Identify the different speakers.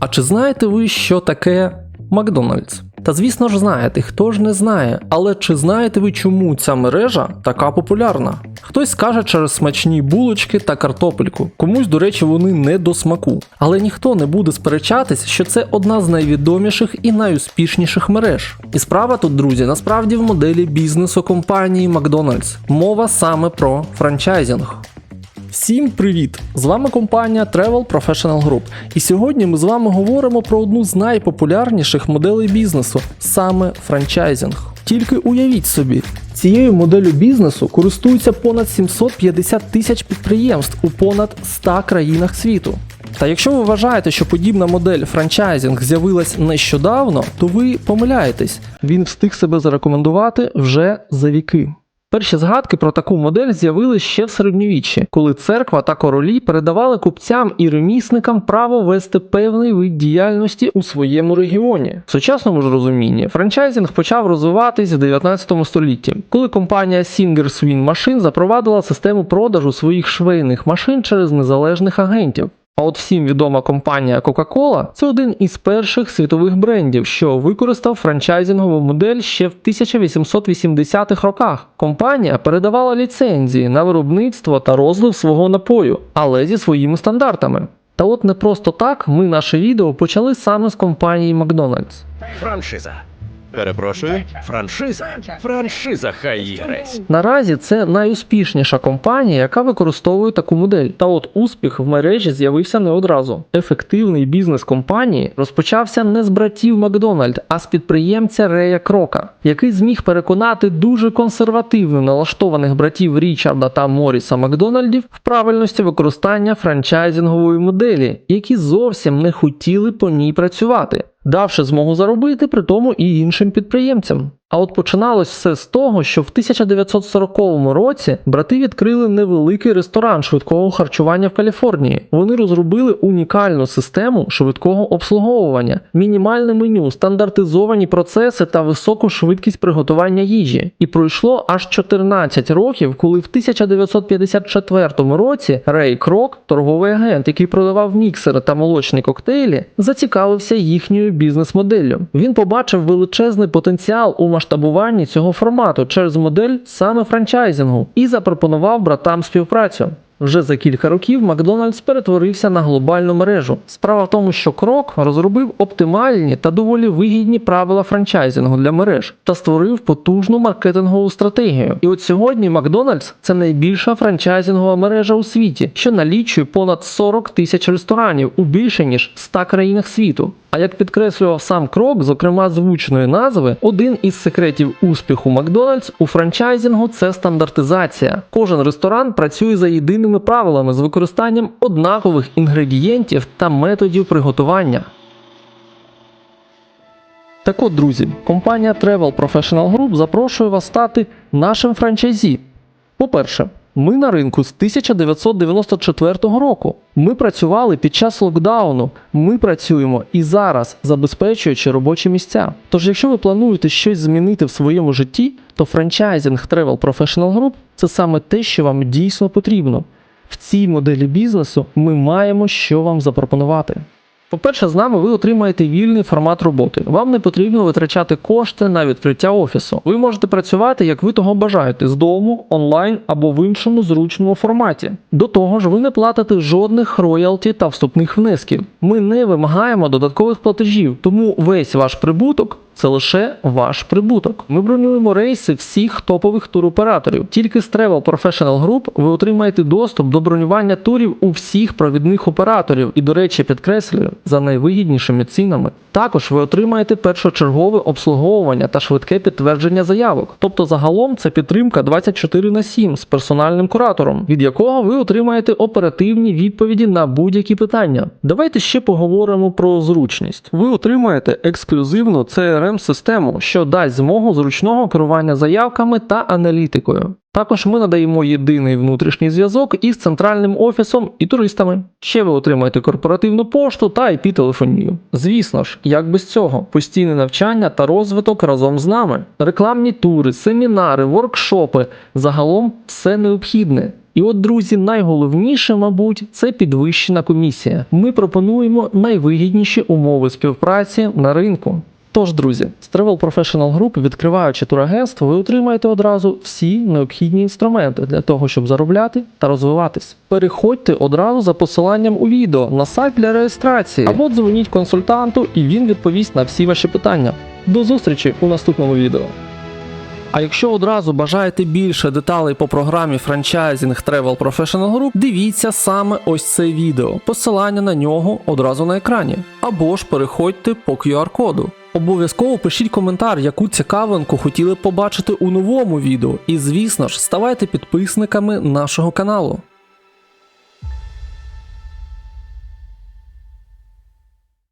Speaker 1: А чи знаєте ви, що таке Макдональдс? Та звісно ж знаєте, хто ж не знає, але чи знаєте ви, чому ця мережа така популярна? Хтось скаже через смачні булочки та картопельку, комусь, до речі, вони не до смаку. Але ніхто не буде сперечатись, що це одна з найвідоміших і найуспішніших мереж. І справа тут, друзі, насправді в моделі бізнесу компанії Макдональдс. Мова саме про франчайзинг. Всім привіт! З вами компанія Travel Professional Group. І сьогодні ми з вами говоримо про одну з найпопулярніших моделей бізнесу саме франчайзинг. Тільки уявіть собі, цією моделлю бізнесу користуються понад 750 тисяч підприємств у понад 100 країнах світу. Та якщо ви вважаєте, що подібна модель франчайзинг з'явилась нещодавно, то ви помиляєтесь. Він встиг себе зарекомендувати вже за віки. Перші згадки про таку модель з'явились ще в середньовіччі, коли церква та королі передавали купцям і ремісникам право вести певний вид діяльності у своєму регіоні. В сучасному ж розумінні франчайзинг почав розвиватись в 19 столітті, коли компанія Singer Swin Machine запровадила систему продажу своїх швейних машин через незалежних агентів. А от всім відома компанія Coca-Cola це один із перших світових брендів, що використав франчайзингову модель ще в 1880-х роках. Компанія передавала ліцензії на виробництво та розлив свого напою, але зі своїми стандартами. Та от не просто так ми наше відео почали саме з компанії Макдональдс.
Speaker 2: Франшиза. Перепрошую, франшиза. Франшиза грець.
Speaker 1: Наразі це найуспішніша компанія, яка використовує таку модель. Та от успіх в мережі з'явився не одразу. Ефективний бізнес компанії розпочався не з братів Макдональд, а з підприємця Рея Крока, який зміг переконати дуже консервативно налаштованих братів Річарда та Моріса Макдональдів в правильності використання франчайзингової моделі, які зовсім не хотіли по ній працювати давши змогу заробити при тому і іншим підприємцям. А от починалось все з того, що в 1940 році брати відкрили невеликий ресторан швидкого харчування в Каліфорнії. Вони розробили унікальну систему швидкого обслуговування, мінімальне меню, стандартизовані процеси та високу швидкість приготування їжі. І пройшло аж 14 років, коли в 1954 році Рей Крок, торговий агент, який продавав міксери та молочні коктейлі, зацікавився їхньою бізнес-моделлю. Він побачив величезний потенціал у масштабуванні цього формату через модель саме франчайзингу і запропонував братам співпрацю. Вже за кілька років Макдональдс перетворився на глобальну мережу. Справа в тому, що Крок розробив оптимальні та доволі вигідні правила франчайзингу для мереж та створив потужну маркетингову стратегію. І от сьогодні Макдональдс це найбільша франчайзингова мережа у світі, що налічує понад 40 тисяч ресторанів у більше ніж 100 країнах світу. А як підкреслював сам крок, зокрема звучної назви, один із секретів успіху Макдональдс у франчайзингу це стандартизація. Кожен ресторан працює за єдиними правилами з використанням однакових інгредієнтів та методів приготування. Так от, друзі, компанія Travel Professional Group запрошує вас стати нашим франчайзі. По-перше, ми на ринку з 1994 року. Ми працювали під час локдауну. Ми працюємо і зараз, забезпечуючи робочі місця. Тож, якщо ви плануєте щось змінити в своєму житті, то франчайзинг Travel Professional Group це саме те, що вам дійсно потрібно. В цій моделі бізнесу ми маємо що вам запропонувати. По-перше, з нами ви отримаєте вільний формат роботи. Вам не потрібно витрачати кошти на відкриття офісу. Ви можете працювати, як ви того бажаєте, з дому, онлайн або в іншому зручному форматі. До того ж, ви не платите жодних роялті та вступних внесків. Ми не вимагаємо додаткових платежів, тому весь ваш прибуток. Це лише ваш прибуток. Ми бронюємо рейси всіх топових туроператорів. Тільки з Travel Professional Group ви отримаєте доступ до бронювання турів у всіх провідних операторів і, до речі, підкреслюю, за найвигіднішими цінами. Також ви отримаєте першочергове обслуговування та швидке підтвердження заявок. Тобто загалом це підтримка 24 на 7 з персональним куратором, від якого ви отримаєте оперативні відповіді на будь-які питання. Давайте ще поговоримо про зручність. Ви отримаєте ексклюзивну CRM систему, що дасть змогу зручного керування заявками та аналітикою. Також ми надаємо єдиний внутрішній зв'язок із центральним офісом і туристами. Ще ви отримаєте корпоративну пошту та IP-телефонію. Звісно ж, як без цього, постійне навчання та розвиток разом з нами, рекламні тури, семінари, воркшопи, загалом все необхідне. І от, друзі, найголовніше, мабуть, це підвищена комісія. Ми пропонуємо найвигідніші умови співпраці на ринку. Тож, друзі, з Travel Professional Group, відкриваючи турагентство, ви отримаєте одразу всі необхідні інструменти для того, щоб заробляти та розвиватись. Переходьте одразу за посиланням у відео на сайт для реєстрації або дзвоніть консультанту, і він відповість на всі ваші питання. До зустрічі у наступному відео. А якщо одразу бажаєте більше деталей по програмі франчайзінг Travel Professional Group, дивіться саме ось це відео. Посилання на нього одразу на екрані. Або ж переходьте по QR-коду. Обов'язково пишіть коментар, яку цікавинку хотіли побачити у новому відео. І звісно ж, ставайте підписниками нашого каналу.